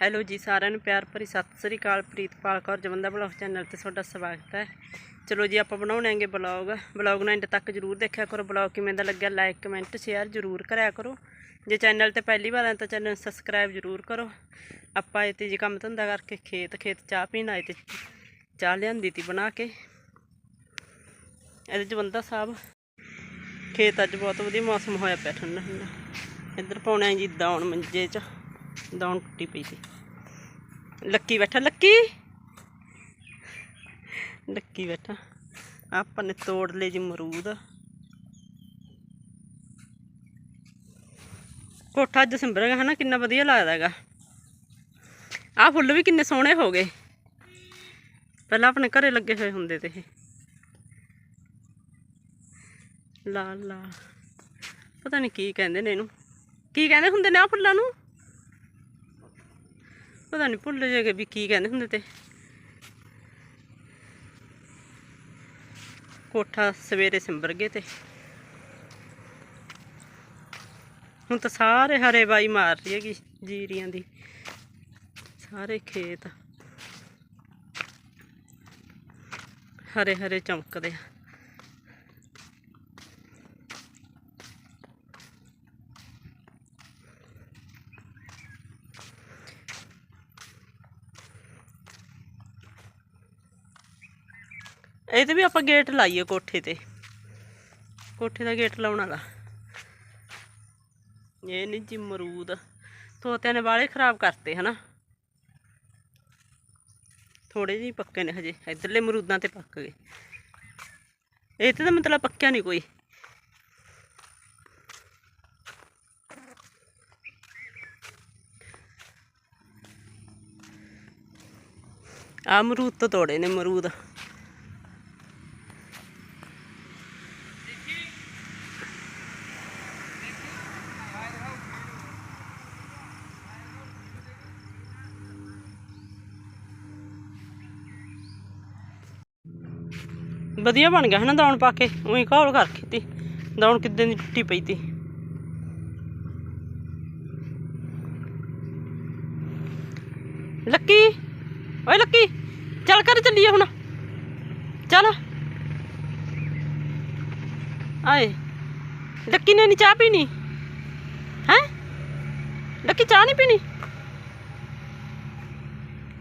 Hello ਜੀ, ਸਾਰਿਆਂ ਨੂੰ ਪਿਆਰ ਭਰੀ ਸਤਿ ਸ੍ਰੀ ਅਕਾਲ। ਪ੍ਰੀਤਪਾਲ ਕੌਰ, ਜਵੰਦਾ ਬਲੌਗ ਚੈਨਲ ਤੇ ਤੁਹਾਡਾ ਸਵਾਗਤ ਹੈ। ਚਲੋ ਜੀ, ਆਪਾਂ ਬਣਾਉਣਾਂਗੇ ਬਲੌਗ। ਬਲੌਗ ਨੂੰ ਐਂਡ ਤੱਕ ਜਰੂਰ ਦੇਖਿਆ ਕਰੋ। ਬਲੌਗ ਕਿਵੇਂ ਦਾ ਲੱਗਿਆ ਲਾਈਕ ਕਮੈਂਟ ਸ਼ੇਅਰ ਜਰੂਰ ਕਰਿਆ ਕਰੋ। ਜੇ ਚੈਨਲ ਤੇ ਪਹਿਲੀ ਵਾਰ ਆਏ ਤਾਂ ਚੈਨਲ ਨੂੰ ਸਬਸਕ੍ਰਾਈਬ ਜਰੂਰ ਕਰੋ। ਆਪਾਂ ਇਹ ਤੇ ਜੀ ਕੰਮ ਧੰਦਾ ਕਰਕੇ ਖੇਤ ਖੇਤ ਚਾਹ ਪੀਣ ਆਏ ਤੇ ਚਾਹ ਲਿਆਂਦੀ ਤੀ ਬਣਾ ਕੇ। ਇਹਦੇ ਜਵੰਦਾ ਸਾਹਿਬ, ਖੇਤ ਅੱਜ ਬਹੁਤ ਵਧੀਆ ਮੌਸਮ ਹੋਇਆ ਪਿਆ ਠੰਡਾ ਠੰਡਾ ਇੱਧਰ ਪਾਉਣਾ ਜੀ ਦੌਣ ਮੰਜੇ 'ਚ। ਦੌਣ ਟੁੱਟੀ ਪਈ ਸੀ। ਲੱਕੀ ਬੈਠਾ, ਲੱਕੀ? ਲੱਕੀ ਬੈਠਾ। ਆਪਾਂ ਨੇ ਤੋੜ ਲਏ ਜੀ ਮਰੂਦ ਕੋਠਾ ਅੱਜ ਸਿੰਬਰਗਾ ਹਨਾ, ਕਿੰਨਾ ਵਧੀਆ ਲੱਗਦਾ ਹੈਗਾ। ਆਹ ਫੁੱਲ ਵੀ ਕਿੰਨੇ ਸੋਹਣੇ ਹੋ ਗਏ। ਪਹਿਲਾਂ ਆਪਣੇ ਘਰੇ ਲੱਗੇ ਹੋਏ ਹੁੰਦੇ ਤੇ ਇਹ। ਲਾਲ ਲਾਲ ਪਤਾ ਨਹੀਂ ਕੀ ਕਹਿੰਦੇ ਨੇ ਇਹਨੂੰ। ਕੀ ਕਹਿੰਦੇ ਹੁੰਦੇ ਨੇ ਆ ਫੁੱਲਾਂ ਨੂੰ? ਪਤਾ ਨਹੀਂ ਭੁੱਲ ਜੇਗੇ ਵੀ ਕੀ ਕਹਿੰਦੇ ਹੁੰਦੇ ਤੇ। ਕੋਠਾ ਸਵੇਰੇ ਸਿੰਬਰ ਗਏ ਤੇ। ਹੁਣ ਤਾਂ ਸਾਰੇ ਹਰੇ ਬਾਈ ਮਾਰ ਰਹੀ ਹੈਗੀ ਜੀਰੀਆਂ ਦੀ। ਸਾਰੇ ਖੇਤ। ਹਰੇ ਹਰੇ ਚਮਕਦੇ ਆ। ਇਹ ਤੇ ਵੀ ਆਪਾਂ ਗੇਟ ਲਾਈਏ ਕੋਠੇ ਤੇ। ਕੋਠੇ ਦਾ ਗੇਟ ਲਾਉਣ ਵਾਲਾ। ਇਹ ਨਹੀਂ ਜੀ ਮਰੂਦ। ਤੋਤਿਆਂ ਨੇ ਵਾਲੇ ਖਰਾਬ ਕਰਤੇ ਹਨਾ। ਥੋੜੇ ਜਿਹੇ ਪੱਕੇ ਨੇ ਹਜੇ। ਇਧਰਲੇ ਮਰੂਦਾਂ ਤੇ ਪੱਕ ਗਏ। ਇਹ ਤੇ ਤਾਂ ਮਤਲਬ ਪੱਕਿਆ ਨਹੀਂ ਕੋਈ। ਆ ਅਮਰੂਦ ਤੋਂ ਤੋੜੇ ਨੇ ਮਰੂਦ। ਵਧੀਆ ਬਣ ਗਿਆ ਹਨਾ ਦੌਣ ਪਾ ਕੇ, ਉਹੀ ਘੋਲ ਕਰ ਤੀ ਦੌਣ ਕਿੱਦਾਂ ਦੀ ਟੁੱਟੀ ਪਈ ਤੀ। ਲੱਕੀ, ਓਏ ਲੱਕੀ, ਚੱਲ ਕਰ ਚੱਲੀਏ ਹੁਣ। ਚੱਲ। ਆਏ, ਲੱਕੀ ਨੇ ਨੀ ਚਾਹ ਪੀਣੀ? ਹੈ? ਲੱਕੀ ਚਾਹ ਨਹੀਂ ਪੀਣੀ?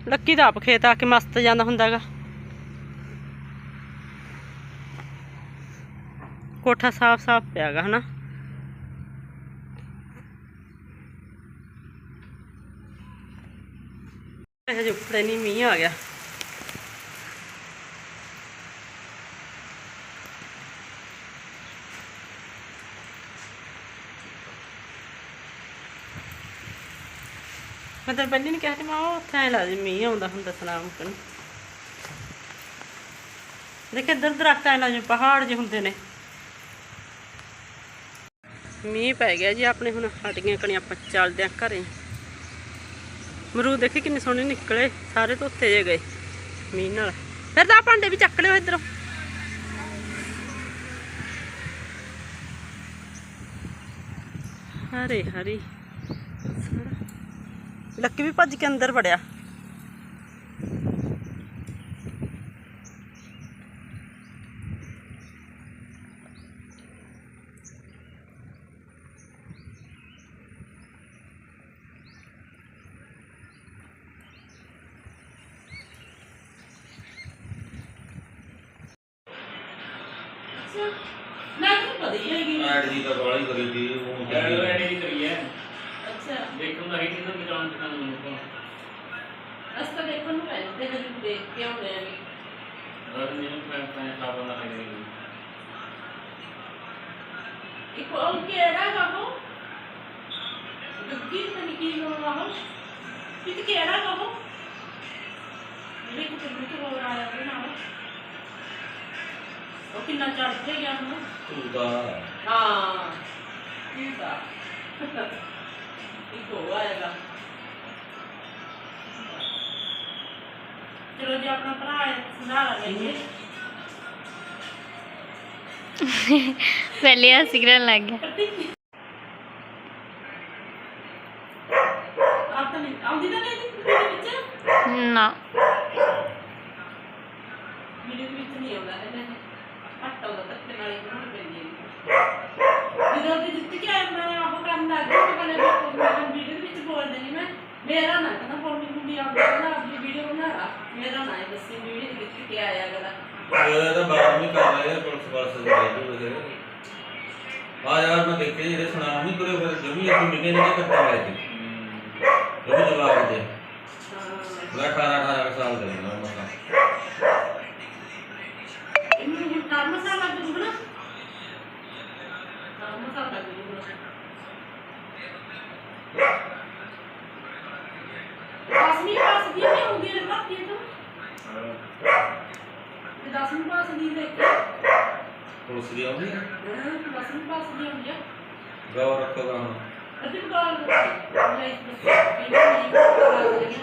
ਲੱਕੀ ਦਾ ਆਪ ਖੇਤ ਆ ਕੇ ਮਸਤ ਜਾਂਦਾ ਹੁੰਦਾਗਾ। ਕੋਠਾ ਸਾਫ਼ ਸਾਫ਼ ਪਿਆਗਾ, ਹਨਾ? ਇਹ ਜੋ ਉੱਪਰੇ ਨਹੀਂ ਮੀਂਹ ਆ ਗਿਆ। ਮੈਂ ਤਾਂ ਪਹਿਲੀ ਨਹੀਂ ਕਿਹਾ ਸੀ, ਮੈਂ ਉਹ ਉੱਥੇ ਐ ਲੱਗਦਾ ਮੀਂਹ ਆਉਂਦਾ ਹੁੰਦਾ ਸਲਾਮ ਕਰਨ। ਦੇਖ ਇੱਧਰ ਦਰਖਤ ਐ ਜਿਵੇਂ ਪਹਾੜ ਜਿਹੇ ਹੁੰਦੇ ਨੇ। ਮੀਂਹ ਪੈ ਗਿਆ ਜੀ, ਆਪਣੇ ਹੁਣ ਹਟ ਗਈਆਂ ਕਣੀਆਂ ਆਪਾਂ ਚੱਲਦੇ ਆਂ ਘਰੇ। ਮਰੂਦ ਦੇਖੀ ਕਿੰਨੇ ਸੋਹਣੇ ਨਿਕਲੇ, ਸਾਰੇ ਧੋਤੇ ਜੇ ਗਏ ਮੀਂਹ ਨਾਲ। ਫਿਰ ਤਾਂ ਭਾਂਡੇ ਵੀ ਚੱਕ ਲਿਓ ਇੱਧਰੋਂ। ਹਰੇ ਹਰੀ। ਲੱਕੀ ਵੀ ਭੱਜ ਕੇ ਅੰਦਰ ਵੜਿਆ। ਮੈਂ ਤਾਂ ਪਤਾ ਹੀ ਹੈਗੀ ਐਡ ਦੀ ਤਾਂ ਬਾਲੀ ਕਰੀ ਦੀ ਉਹ ਐਡ ਐਡ ਹੀ ਕਰੀ ਹੈ। ਅੱਛਾ। ਦੇਖਣ ਦਾ ਹੀ ਕਿੰਨਾ ਮਿਲਾਉਣ ਕਿੰਨਾ ਨੂੰ ਅਸ ਤਾਂ ਦੇਖਣ ਨੂੰ ਪੈਂਦੇ ਨੇ ਦੇਖ ਕੇ ਆਉਂਦੇ ਆ ਰਰ ਨੇ ਮੈਂ ਤਾਂ ਖਾਬਾ ਨਾ ਕਰੀ ਇੱਕ ਉਹ ਕਿਹੜਾ ਗਾ ਉਹ? ਦੁੱਗੀ ਤਾਂ ਕੀ ਹੋਣਾ ਉਹ। ਕਿਤੇ ਕਿਹੜਾ ਗਾ ਉਹ? ਮੇਰੇ ਕੋਲ ਤੇ ਹੋਰ ਆਇਆ ਵੀ ਨਾ ਉਹ ਕਿੰਨਾ ਚੜ ਗਿਆ ਹੁਣ ਤੂੰ ਦਾ ਹਾਂ। ਠੀਕ ਆ ਇੱਕ ਹੋ ਆਏਗਾ। ਚਲੋ ਜੀ ਆਪਣਾ ਭਰਾ ਹੈ ਸੁਧਾਰ ਲਈਏ ਪਹਿਲੇ ਆ ਸਿਗਰਨ ਲੱਗ ਗਿਆ। ਆਪ ਤਾਂ ਨਹੀਂ ਆਉਂਦੀ ਤਾਂ ਨਹੀਂ ਵਿੱਚ? ਨਾ। ਵੀਡੀਓ ਵਿੱਚ ਨਹੀਂ ਆਉਂਦਾ ਹੈ ਆਟਾ ਦਾ ਤੱਕ ਨਾਲ ਹੀ ਬਣਾਉਣੀ ਪੈਂਦੀ ਹੈ। ਜਦੋਂ ਦੀ ਜਿੱਤ ਕੇ ਮੈਂ ਉਹ ਕੰਮ ਲੱਗ ਗਿਆ ਤੇ ਕਹਿੰਦੇ ਮੈਂ ਵੀਡੀਓ ਵਿੱਚ ਬੋਲ ਦੇਣੀ ਮੈਂ ਮੇਰਾ ਨਾ ਕਹਿੰਦਾ ਫੋਨ ਦੀ ਕੁੜੀ ਆਪ ਨਾ ਆਪਣੀ ਵੀਡੀਓ ਬਣਾ ਲਾ। ਮੇਰਾ ਨਾ ਦੱਸੀ ਵੀਡੀਓ ਵਿੱਚ ਕੇ ਆਇਆ ਅਗਲਾ। ਇਹ ਤਾਂ ਬਾਤ ਨਹੀਂ ਕਰ ਰਹੇ ਪੁਲਿਸ ਪਾਸ ਦੇ ਰਹੇ ਆ ਯਾਰ, ਮੈਂ ਦੇਖੇ ਜਿਹੜੇ ਸੁਣਾ ਨਹੀਂ ਪਰੇ ਫਿਰ ਜਮੀ ਅਸੀਂ ਨਿਕੇ ਨਿਕੇ ਕੱਟੇ ਗਏ ਸੀ ਉਹ ਜਵਾਬ ਦੇ। ਬੜਾ 18 18 ਸਾਲ ਦੇ ਨੇ ਮਸਾਂ ਇਹਨੂੰ ਹੁਣ ਕੰਮ ਮਸਾਲਾ ਦੂੰਗਾ ਨਾ ਕੰਮ ਮਸਾਲਾ ਦੂੰਗਾ ਦਸਵੀਂ ਪਾਸ ਦੀ ਨਹੀਂ ਹੋਊਗੀ ਨਾ ਬਾਕੀ ਤੋਂ ਤੇ ਦਸਵੀਂ ਪਾਸ ਦੀ ਕੇ ਪੁਲਿਸ ਦੀ ਆਉਂਦੀ ਹੈ ਹਾਂ ਦਸਵੀਂ ਪਾਸ ਦੀ ਹੋਣੀ ਆ। ਗੌਰ ਰੱਖੋ ਗਾਂ ਅੱਧੀ ਬਗਾਲ ਦੇ ਮੈਂ ਇਸ ਨੂੰ ਨਹੀਂ ਕਰਾ ਦਿੰਦੀ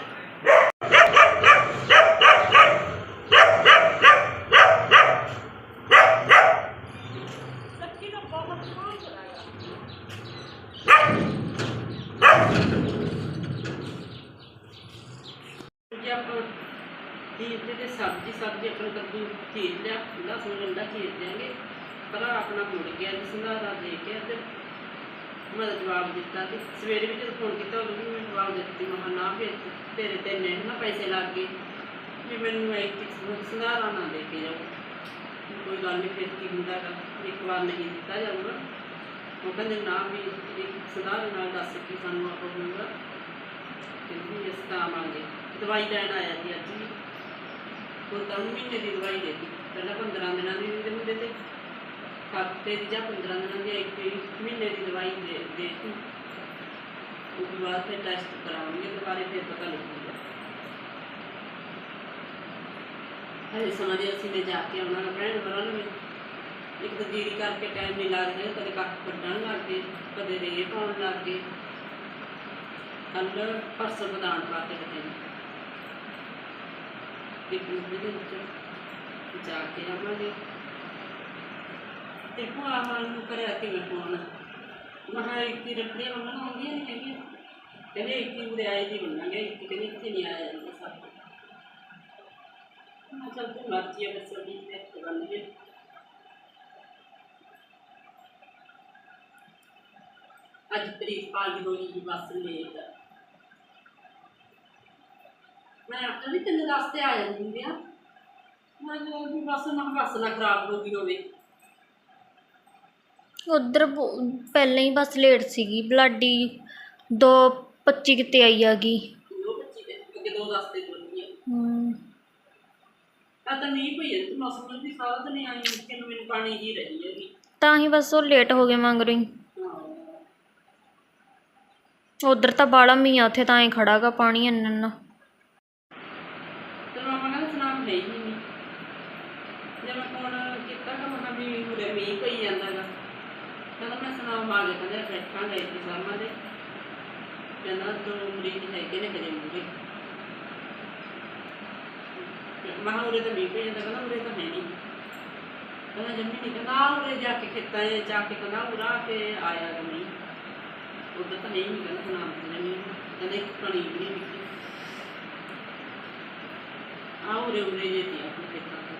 ਲੱਕੀ ਦਾ ਬਹੁਤ ਮਾਣ ਕਰਾਇਆ ਜੇ ਆਪਾਂ ਦੀਪ ਦੇ ਤੇ ਸਬਜ਼ੀ ਸਬਜ਼ੀ ਆਪਣਾ ਕੱਦੂ ਚੀਰ ਲਿਆ ਲਸਣ ਗੰਡਾ ਚੀਰ ਦਿਆਂਗੇ ਭਰਾ ਆਪਣਾ ਮੁੜ ਗਿਆ ਜੀ, ਸੰਧਾਰਾ ਦੇ ਕੇ ਤੇ ਮੈਂ ਜਵਾਬ ਦਿੱਤਾ ਤੇ ਸਵੇਰੇ ਵੀ ਜਦੋਂ ਫੋਨ ਕੀਤਾ ਉਦੋਂ ਵੀ ਮੈਂ ਜਵਾਬ ਦਿੱਤੀ, ਮੈਂ ਕਿਹਾ ਨਾ ਫਿਰ ਤੇਰੇ ਤੇ ਨੇ ਨਾ ਪੈਸੇ ਲੱਗ ਗਏ ਵੀ ਮੈਨੂੰ ਇੱਕ ਸੰਧਾਰਾ ਨਾ ਦੇ ਕੇ ਜਾਓ। ਕੋਈ ਗੱਲ ਨਹੀਂ ਫਿਰ ਕੀ ਹੁੰਦਾ ਗਾ? ਇੱਕ ਵਾਰ ਨਹੀਂ ਦਿੱਤਾ ਜਾਊਗਾ ਉਹ ਕਹਿੰਦੇ ਨਾ ਵੀ ਇੱਕ ਸੰਧਾਰੇ ਨਾਲ ਦੱਸ ਕਿ ਸਾਨੂੰ ਆਪਾਂ ਹੋਊਗਾ ਫਿਰ ਵੀ ਤਾਂ ਆਵਾਂਗੇ। ਦਵਾਈ ਲੈਣ ਆਇਆ ਸੀ ਅੱਜ ਵੀ। ਹੁਣ ਮਹੀਨੇ ਦੀ ਦਵਾਈ ਦੇ ਪਹਿਲਾਂ 15 ਦਿਨਾਂ ਦੀ ਦਿੰਦੇ ਹੁੰਦੇ ਤੇ ਹਫ਼ਤੇ ਦੀ ਜਾਂ 15 ਦਿਨਾਂ ਦੀ ਇੱਕ ਮਹੀਨੇ ਦੀ ਦਵਾਈ ਦੇ ਦੇ ਉਸ ਤੋਂ ਬਾਅਦ ਫਿਰ ਟੈਸਟ ਕਰਾਉਣਗੇ, ਦੁਬਾਰੇ ਫਿਰ ਪਤਾ ਲੱਗੂਗਾ। ਹਜੇ ਸਮਾਂ ਦੇ ਅਸੀਂ ਨੇ ਜਾ ਕੇ ਆਉਣਾ ਗਾ ਭੈਣ ਭਰਾ ਨੂੰ ਇੱਕ ਤਾਂ ਜੀਰੀ ਕਰਕੇ ਟਾਈਮ ਨਹੀਂ ਲੱਗ ਰਿਹਾ, ਕਦੇ ਕੱਖ ਕੱਢਣ ਲੱਗ ਗਏ, ਕਦੇ ਰੇਹ ਪਾਉਣ ਲੱਗ ਗਏ। ਕੱਲ ਪਰਸੋਂ ਬਦਾਨ ਪਾ ਕੇ ਹਟੇ ਨੇ ਇੱਕ ਦੂਜੇ ਦੇ ਵਿੱਚ ਜਾ ਕੇ ਆਵਾਂਗੇ। ਤੇ ਭੂਆ ਮਾਨ ਨੂੰ ਕਰਿਆ ਕਿਵੇਂ ਫੋਨ ਮਹਾ ਇੱਕ ਹੀ ਰੱਖੜੀਆਂ ਮੰਗਣ ਆਉਂਦੀਆਂ ਨਹੀਂ ਹੈਗੀਆਂ। ਕਹਿੰਦੇ ਇੱਕ ਹੀ ਉਰੇ ਆਏ ਦੀ ਮੰਨਾਂਗੇ ਇੱਕ ਕਹਿੰਦੇ ਇੱਥੇ ਨਹੀਂ ਆਇਆ ਜਾਂਦਾ ਸਭ। ਮੈਂ ਚੱਲ ਤੇ ਮਰਜ਼ੀ ਹੈ ਬਸ ਉਹਦੀ ਤੇ ਬਣ ਗਈ ਅੱਜ ਪ੍ਰੀਤਪਾਲ ਦੀ ਹੋਈ ਜੀ ਬੱਸ ਲੇਟ। ਮੈਂ ਆਖਿਆ ਵੀ ਤਿੰਨ ਰਸਤੇ ਆ ਜਾਂਦੇ ਆ। ਮੈਂ ਜੋ ਵੀ ਬੱਸ ਨਾ ਬੱਸ ਨਾ ਖਰਾਬ ਹੋ ਗਈ ਹੋਵੇ। ਉਧਰ ਪਹਿਲਾਂ ਹੀ ਬਸ ਲੇਟ ਸੀਗੀ ਬਲਾਡੀ 2:25 ਕਿਤੇ ਆਈ ਆਗੀ ਦੋ ਬੱਚੀ ਦੇ ਅੱਗੇ ਦੋ ਰਸਤੇ ਬੋਲੀਆਂ ਹਮ, ਆ। ਤਾਂ ਨਹੀਂ ਪਈ ਹੈ ਮੌਸਮ ਦੀ ਸਾਰਾ ਤਾਂ ਨਹੀਂ ਆਈ ਕਿ ਮੈਨੂੰ ਪਾਣੀ ਜੀ ਰਹੀ ਹੈਗੀ। ਤਾਂ ਹੀ ਬਸ ਉਹ ਲੇਟ ਹੋ ਗਏ ਮੰਗ ਰਹੀ ਹਾਂ। ਉਧਰ ਤਾਂ ਬਾਲਾ ਮੀਂਹ ਆ ਉੱਥੇ ਤਾਂ ਐ ਖੜਾਗਾ ਪਾਣੀ ਇੰਨਾ ਇੰਨਾ ਤੇ ਮਾਮਾ ਕਹਿੰਦਾ ਹੀ ਨਹੀਂ। ਜੇ ਮੈਂ ਫੋਨ ਕੀਤਾ ਤਾਂ ਮੈਂ ਕਿਹਾ ਵੀ ਉਰੇ ਮੀਂਹ ਪਈ ਜਾਂਦਾ ਗਾ। ਕਹਿੰਦਾ ਮੈਂ ਸੁਨਾਮ ਆ ਗਿਆ ਕਹਿੰਦਾ ਬੈਠਾਂ ਗਏ ਸੀ ਸਾਹਮਣੇ। ਦੇ ਕਹਿੰਦਾ ਦੋ ਮਰੀਜ਼ ਹੈਗੇ ਨੇ ਕਦੇ ਮੂਰੇ ਮੈਂ ਉਰੇ ਤਾਂ ਮੀਂਹ ਪਈ ਜਾਂਦਾ, ਕਹਿੰਦਾ ਉਰੇ ਤਾਂ ਹੈ ਨਹੀਂ। ਕਹਿੰਦਾ ਜੰਮੀ ਨਹੀਂ, ਕਹਿੰਦਾ ਉਰੇ ਜਾ ਕੇ ਖੇਤਾਂ 'ਚ ਜਾ ਕੇ ਕਹਿੰਦਾ ਉਰਾ ਕੇ ਆਇਆ ਗਾ ਮੀਂਹ ਤਾਂ ਨਹੀਂ ਕਹਿੰਦਾ ਸੁਨਾਮ ਜੰਮੀ ਕਹਿੰਦਾ ਇੱਕ ਕਣੀ ਵੀ ਨਹੀਂ ਆ ਉਰੇ ਉਰੇ ਜੇ ਤੀ ਆਪਣੇ ਖੇਤਾਂ ਤੇ।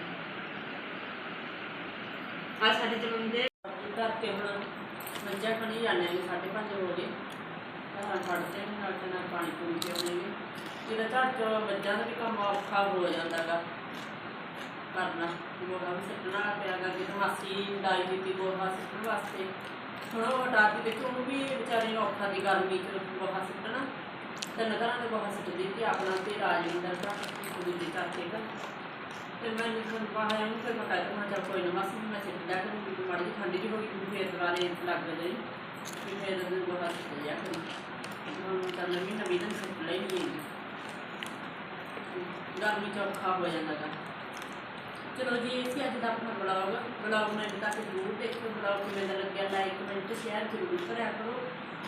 ਆ ਸਾਡੇ ਜਮੰਦੇ ਕਰਕੇ ਹੁਣ ਮੱਝਾਂ ਖਣੀ ਜਾਂਦੇ ਨੇ ਸਾਢੇ ਪੰਜ ਹੋ ਗਏ। ਘਰਾਂ ਫੜਦੇ ਨੇ ਨਾਲ ਤੇ ਨਾਲ ਪਾਣੀ ਪੂਣੀ ਪਿਆਉਂਦੇ ਨੇ। ਜਿਹੜਾ ਘਰ ਚ ਮੱਝਾਂ ਦਾ ਵੀ ਕੰਮ ਔਖਾ ਹੋ ਜਾਂਦਾ ਗਾ। ਕਰਨਾ, ਗੋਹਾ ਵੀ ਸੱਟਣਾ ਪਿਆ ਗਾ ਜਿੱਦ ਮਾਸੀ ਡਾਈ ਦਿੱਤੀ ਗੋਹਾ ਸੱਟਣ ਵਾਸਤੇ। ਹੁਣ ਉਹ ਹਟਾ ਕੇ ਦੇਖੋ, ਉਹ ਵੀ ਵਿਚਾਰੀ ਨੂੰ ਔਖਾ ਦੀ ਗਰਮੀ ਚ ਗੋਹਾ ਸੱਟਣਾ ਤਿੰਨ ਘਰਾਂ ਦੇ ਗੋਹਾ ਸੱਟ ਦਿੱਤੀ ਆਪਣਾ ਤੇ ਰਾਜਵਿੰਦਰ ਦਾ ਦੂਜੀ ਚਾਚੇ ਦਾ ਤੇ ਮੈਂ ਜਦੋਂ ਬਾਹਰ ਆਇਆ ਫਿਰ ਮੈਂ ਕਹਿੰਦਾ ਮੈਂ ਚੱਲ ਕੋਈ ਨਾ ਮਾਸੀ ਮੈਂ ਸਿੱਟ ਜਾ ਕੇ ਮੈਨੂੰ ਮਾੜੀ ਜਿਹੀ ਠੰਡ ਜਿਹੀ ਹੋ ਗਈ, ਮੈਨੂੰ ਫੇਰ ਦੁਬਾਰੇ ਲੱਗ ਗਈ ਵੀ ਫੇਰ ਉਹ ਗੋਹਾ ਸੱਟ ਜਾ ਕਰੀ। ਹੁਣ ਤਾਂ ਨਵੀਂ ਨਵੀਂ ਦਿਨ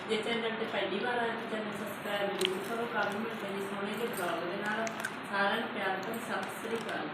ਜੇ ਚੈਨਲ ਤੇ ਪਹਿਲੀ ਵਾਰ ਆਏ ਤਾਂ ਚੈਨਲ ਸਬਸਕ੍ਰਾਈਬ ਜ਼ਰੂਰ ਕਰੋ ਕੱਲ੍ਹ ਨੂੰ ਮਿਲਦੇ ਜੀ ਸੋਹਣੇ ਜਿਹੇ ਬਲੌਗ ਦੇ ਨਾਲ। ਸਾਰਿਆਂ ਨੂੰ ਪਿਆਰ ਭਰੀ ਸਤਿ ਸ੍ਰੀ ਅਕਾਲ।